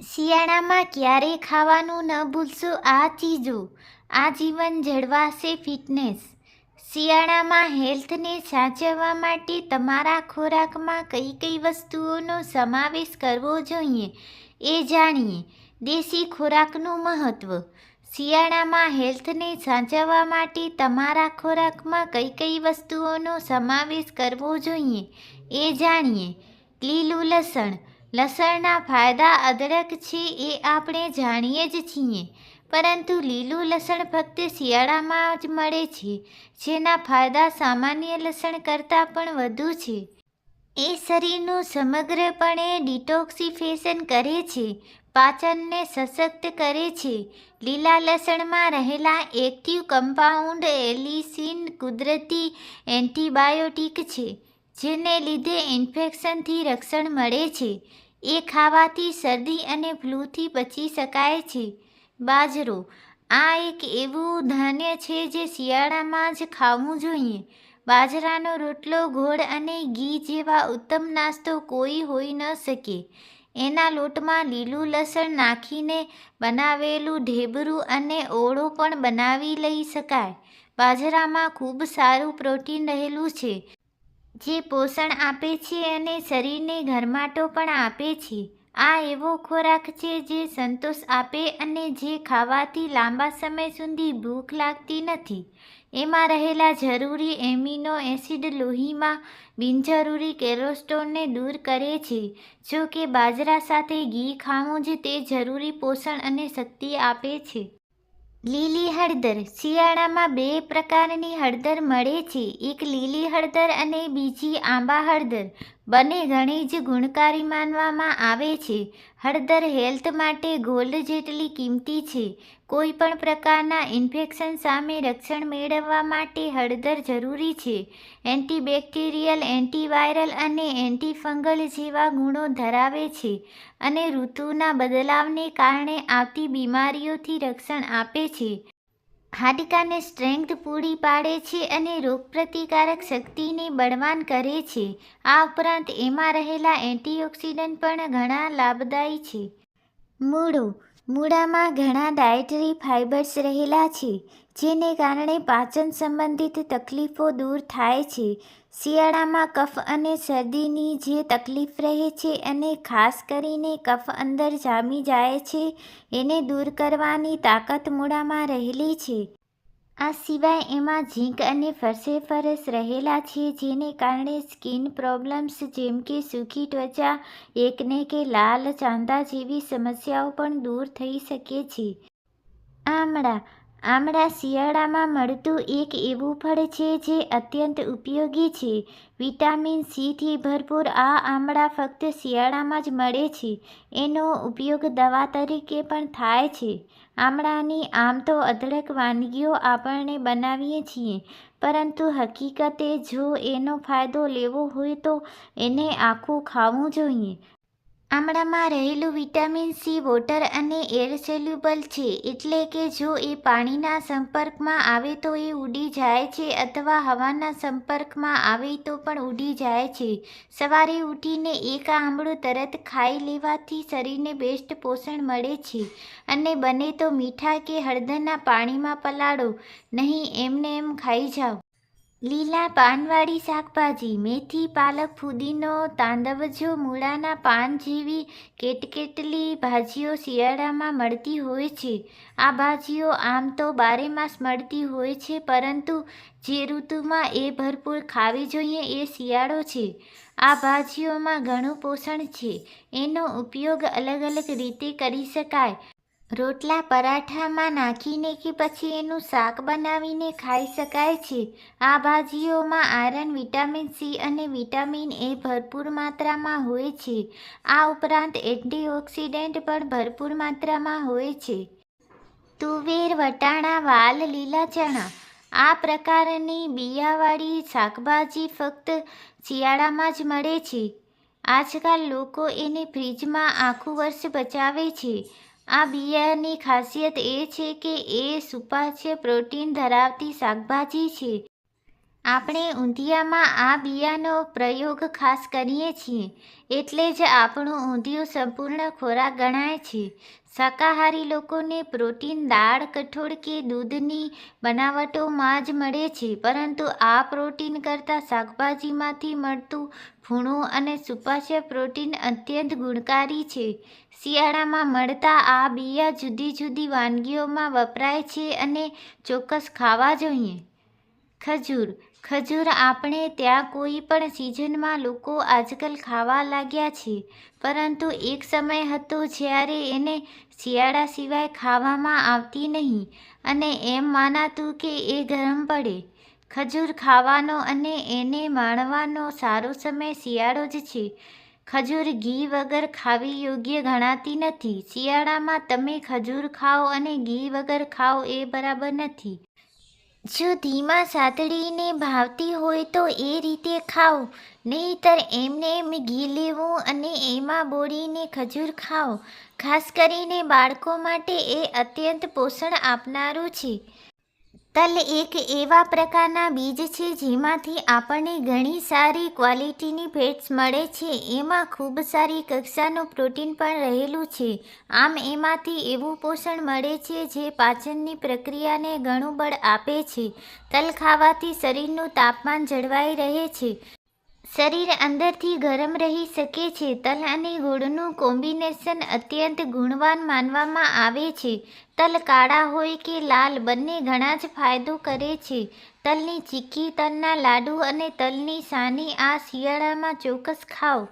શિયાળામાં ક્યારેય ખાવાનું ન ભૂલશો આ ચીજો. આજીવન જળવાશે ફિટનેસ. શિયાળામાં હેલ્થને સાચવવા માટે તમારા ખોરાકમાં કઈ કઈ વસ્તુઓનો સમાવેશ કરવો જોઈએ એ જાણીએ. દેશી ખોરાકનું મહત્ત્વ શિયાળામાં હેલ્થને સાચવવા માટે તમારા ખોરાકમાં કઈ કઈ વસ્તુઓનો સમાવેશ કરવો જોઈએ એ જાણીએ. લીલું લસણ. લસણના ફાયદા અદરક છે એ આપણે જાણીએ જ છીએ, પરંતુ લીલું લસણ ફક્ત શિયાળામાં જ મળે છે, જેના ફાયદા સામાન્ય લસણ કરતાં પણ વધુ છે. એ શરીરનું સમગ્રપણે ડિટોક્સિફેશન કરે છે, પાચનને સશક્ત કરે છે. લીલા લસણમાં રહેલા એક્ટિવ કમ્પાઉન્ડ એલિસિન કુદરતી એન્ટીબાયોટિક છે, જેને લીધે ઇન્ફેક્શનથી રક્ષણ મળે છે. એ ખાવાથી શરદી અને ફ્લૂથી બચી શકાય છે. બાજરો. આ એક એવું ધાન્ય છે જે શિયાળામાં જ ખાવું જોઈએ. બાજરાનો રોટલો, ગોળ અને ઘી જેવા ઉત્તમ નાસ્તો કોઈ હોઈ ન શકે. એના લોટમાં લીલું લસણ નાખીને બનાવેલું ઢેબરું અને ઓળો પણ બનાવી લઈ શકાય. બાજરામાં ખૂબ સારું પ્રોટીન રહેલું છે. જે પોષણ આપે છે અને શરીરને ગરમાટો પણ આપે છે. આ એવો ખોરાક છે જે સંતોષ આપે અને જે ખાવાથી લાંબા સમય સુધી ભૂખ લાગતી નથી. એમાં રહેલા જરૂરી એમિનો એસિડ લોહીમાં બિનજરૂરી કેલોસ્ટ્રોલને દૂર કરે છે. જો કે બાજરા સાથે ઘી ખાવું જ તે જરૂરી પોષણ અને શક્તિ આપે છે. લીલી હળદર. શિયાળામાં બે પ્રકારની હળદર મળે છે. એક લીલી હળદર અને બીજી આંબા હળદર. બંને ઘણી જ ગુણકારી માનવામાં આવે છે. હળદર હેલ્થ માટે ગોલ્ડ જેટલી કિંમતી છે. કોઈ પણ પ્રકારના ઇન્ફેક્શન સામે રક્ષણ મેળવવા માટે હળદર જરૂરી છે. એન્ટીબેક્ટેરિયલ, એન્ટીવાયરલ અને એન્ટીફંગલ જેવા ગુણો ધરાવે છે અને ઋતુના બદલાવને કારણે આવતી બીમારીઓથી રક્ષણ આપે છે. હાડકાને સ્ટ્રેન્થ પૂરી પાડે છે અને રોગપ્રતિકારક શક્તિને બળવાન કરે છે. આ ઉપરાંત એમાં રહેલા એન્ટીઓક્સિડન્ટ પણ ઘણા લાભદાયી છે. મૂળો મૂળામાં ઘણા ડાયટરી ફાઇબર્સ રહેલા છે, જેને કારણે પાચન સંબંધિત તકલીફો દૂર થાય છે. શિયાળામાં કફ અને શરદીની જે તકલીફ રહે છે અને ખાસ કરીને કફ અંદર જામી જાય છે, એને દૂર કરવાની તાકાત મૂળામાં રહેલી છે. આ સિવાય એમાં ઝીંક અને ફર્સેફરસ રહેલા છે, જેને કારણે સ્કિન પ્રોબ્લેમ્સ જેમ કે સૂકી ત્વચા, એકને કે લાલ ચાંદા જેવી સમસ્યાઓ પણ દૂર થઈ શકે છે. આમળા આમળા શિયાળામાં મળતું એક એવું ફળ છે જે અત્યંત ઉપયોગી છે. વિટામિન સીથી ભરપૂર આ આમળા ફક્ત શિયાળામાં જ મળે છે. એનો ઉપયોગ દવા તરીકે પણ થાય છે. આમળાની આમ તો અઢળક વાનગીઓ આપણને બનાવીએ છીએ, પરંતુ હકીકતે જો એનો ફાયદો લેવો હોય તો એને આખું ખાવું જોઈએ. આમળામાં રહેલું વિટામિન સી વોટર અને એર સેલ્યુબલ છે, એટલે કે જો એ પાણીના સંપર્કમાં આવે તો એ ઉડી જાય છે અથવા હવાના સંપર્કમાં આવે તો પણ ઉડી જાય છે. સવારે ઉઠીને એક આંબળું તરત ખાઈ લેવાથી શરીરને બેસ્ટ પોષણ મળે છે. અને બને તો મીઠા કે હળદરના પાણીમાં પલાળો, નહીં એમને એમ ખાઈ જાઓ. લીલા પાનવાળી શાકભાજી, મેથી, પાલક, ફુદીનો તાંદવજો મૂળાના પાન જેવી કેટકેટલી ભાજીઓ શિયાળામાં મળતી હોય છે. આ ભાજીઓ આમ તો બારેમાસ મળતી હોય છે, પરંતુ જે ઋતુમાં એ ભરપૂર ખાવી જોઈએ એ શિયાળો છે. આ ભાજીઓમાં ઘણું પોષણ છે. એનો ઉપયોગ અલગ અલગ રીતે કરી શકાય. રોટલા પરાઠામાં નાખીને કે પછી એનું શાક બનાવીને ખાઈ શકાય છે. આ ભાજીઓમાં આયરન, વિટામિન સી અને વિટામિન એ ભરપૂર માત્રામાં હોય છે. આ ઉપરાંત એન્ટીઓક્સિડન્ટ પણ ભરપૂર માત્રામાં હોય છે. તુવેર, વટાણા, વાલ, લીલા ચણા. આ પ્રકારની બિયાવાળી શાકભાજી ફક્ત શિયાળામાં જ મળે છે. આજકાલ લોકો એને ફ્રીજમાં આખું વર્ષ બચાવે છે. આ બિયાની ખાસિયત એ છે કે એ સુપાચ્ય પ્રોટીન ધરાવતી શાકભાજી છે. આપણે ઊંધિયામાં આ બિયાનો પ્રયોગ ખાસ કરીએ છીએ. એટલે જ આપણું ઊંધિયું સંપૂર્ણ ખોરાક ગણાય છે. શાકાહારી લોકોને પ્રોટીન, દાળ, કઠોળ કે દૂધની બનાવટોમાં જ મળે છે, પરંતુ આ પ્રોટીન કરતાં શાકભાજીમાંથી મળતું ફૂણું અને સુપાચ્ય પ્રોટીન અત્યંત ગુણકારી છે. શિયાળામાં મળતા આ બિયા જુદી જુદી વાનગીઓમાં વપરાય છે અને ચોક્કસ ખાવા જોઈએ. ખજૂર ખજૂર આપણે ત્યાં કોઈ પણ સિઝનમાં લોકો આજકાલ ખાવા લાગ્યા છે. પરંતુ એક સમય હતો જ્યારે એને શિયાળા સિવાય ખાવામાં આવતી નહીં અને એમ માનાતું કે એ ગરમ પડે. ખજૂર ખાવાનો અને એને માણવાનો સારો સમય શિયાળો જ છે. ખજૂર ઘી વગર ખાવી યોગ્ય ગણાતી નથી. શિયાળામાં તમે ખજૂર ખાઓ અને ઘી વગર ખાઓ એ બરાબર નથી. જો ધીમા સાતડીને ભાવતી હોય તો એ રીતે ખાઓ. નહીંતર એમને એમ ઘી લેવું અને એમાં બોળીને ખજૂર ખાઓ. ખાસ કરીને બાળકો માટે એ અત્યંત પોષણ આપનારું છે. તલ એક એવા પ્રકારના બીજ છે જેમાંથી આપણને ઘણી સારી ક્વોલિટીની ફેટ્સ મળે છે. એમાં ખૂબ સારી કક્ષાનું પ્રોટીન પણ રહેલું છે. આમ એમાંથી એવું પોષણ મળે છે જે પાચનની પ્રક્રિયાને ઘણું બળ આપે છે. તલ ખાવાથી શરીરનું તાપમાન જળવાઈ રહે છે. શરીર અંદરથી ગરમ રહી શકે છે. તલ અને ગોળનું કોમ્બિનેશન અત્યંત ગુણવાન માનવામાં આવે છે. તલ કાળા હોય કે લાલ, બંને ઘણા જ ફાયદો કરે છે. તલની ચીક્કી તલના લાડુ અને તલની સાની આ શિયાળામાં ચોક્કસ ખાઓ.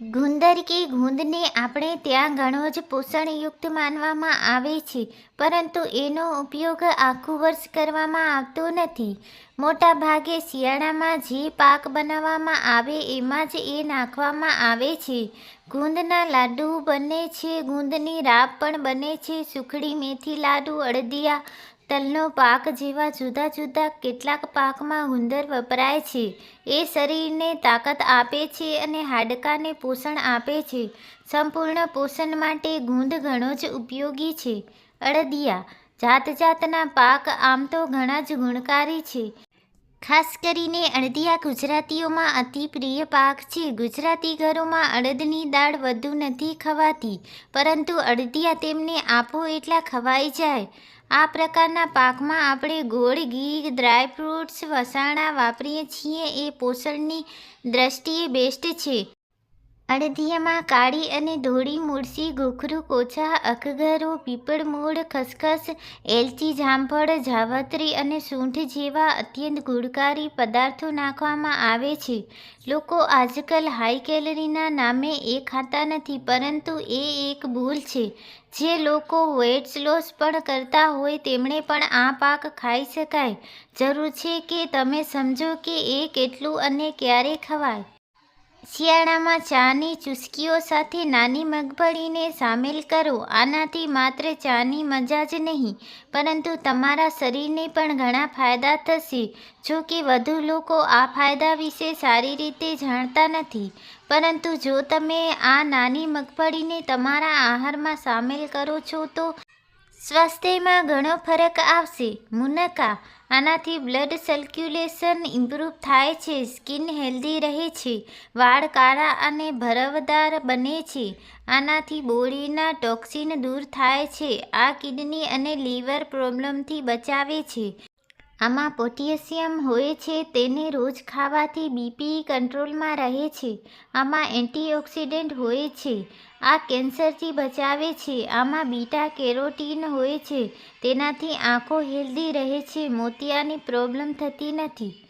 ગુંદર કે ગુંદને આપણે ત્યાં ઘણો જ પોષણયુક્ત માનવામાં આવે છે, પરંતુ એનો ઉપયોગ આખું વર્ષ કરવામાં આવતો નથી. મોટા ભાગે શિયાળામાં જે પાક બનાવવામાં આવે એમાં જ એ નાખવામાં આવે છે. ગુંદના લાડુ બને છે, ગુંદની રાબ પણ બને છે, સુખડી મેથી લાડુ, અડદિયા તલનો પાક જેવા જુદા જુદા કેટલાક પાકમાં ગુંદર વપરાય છે. એ શરીરને તાકાત આપે છે અને હાડકાને પોષણ આપે છે. સંપૂર્ણ પોષણ માટે ગુંદ ઘણો જ ઉપયોગી છે. અડદિયા જાત જાતના પાક આમ તો ઘણા જ ગુણકારી છે. ખાસ કરીને અડદિયા ગુજરાતીઓમાં અતિ પ્રિય પાક છે. ગુજરાતી ઘરોમાં અડદની દાળ વધુ નથી ખવાતી, પરંતુ અડદિયા તેમને આપો એટલા ખવાઈ જાય. આ પ્રકારના પાકમાં આપણે ગોળ, ઘી ડ્રાયફ્રૂટ્સ વસાણા વાપરીએ છીએ. એ પોષણની દ્રષ્ટિએ બેસ્ટ છે. અડદિયામાં કાળી અને ધોળી મુળસી, ગોખરું કોછા અખગરો, પીપળ મૂળ, ખસખસ, એલચી, જામફળ, જાવત્રી અને સૂંઠ જેવા અત્યંત ગુણકારી પદાર્થો નાખવામાં આવે છે. લોકો આજકાલ હાઈ કેલરીના નામે એ ખાતા નથી, પરંતુ એ એક ભૂલ છે. જે લોકો વેટ લોસ પણ કરતા હોય તેમણે પણ આ પાક ખાઈ શકાય. જરૂર છે કે તમે સમજો કે એ કેટલું અને ક્યારે ખવાય. શિયાળામાં ચાની ચુસ્કીઓ સાથે નાની મગફળીને સામેલ કરો. આનાથી માત્ર ચાની મજા જ નહીં, પરંતુ તમારા શરીરને પણ ઘણા ફાયદા થશે. જો કે વધુ લોકો આ ફાયદા વિશે સારી રીતે જાણતા નથી, પરંતુ જો તમે આ નાની મગફળીને તમારા આહારમાં સામેલ કરો છો તો સ્વાસ્થ્યમાં ઘણો ફરક આવશે. મુનકા આનાથી બ્લડ સર્ક્યુલેશન ઇમ્પ્રૂવ થાય છે, સ્કિન હેલ્ધી રહે છે, વાળ કાળા અને ભરવદાર બને છે. આનાથી બોડીના ટોક્સિન દૂર થાય છે, આ કિડની અને લીવર પ્રોબ્લેમથી બચાવે છે. આમાં પોટેશિયમ હોય છે તેને રોજ ખાવાથી બીપી કંટ્રોલમાં રહે છે. આમાં એન્ટીઓક્સિડન્ટ હોય છે. આ કેન્સરથી બચાવે છે. આમાં બીટા કેરોટીન હોય છે. તેનાથી આંખો હેલ્ધી રહે છે. મોતિયાની પ્રોબ્લેમ થતી નથી.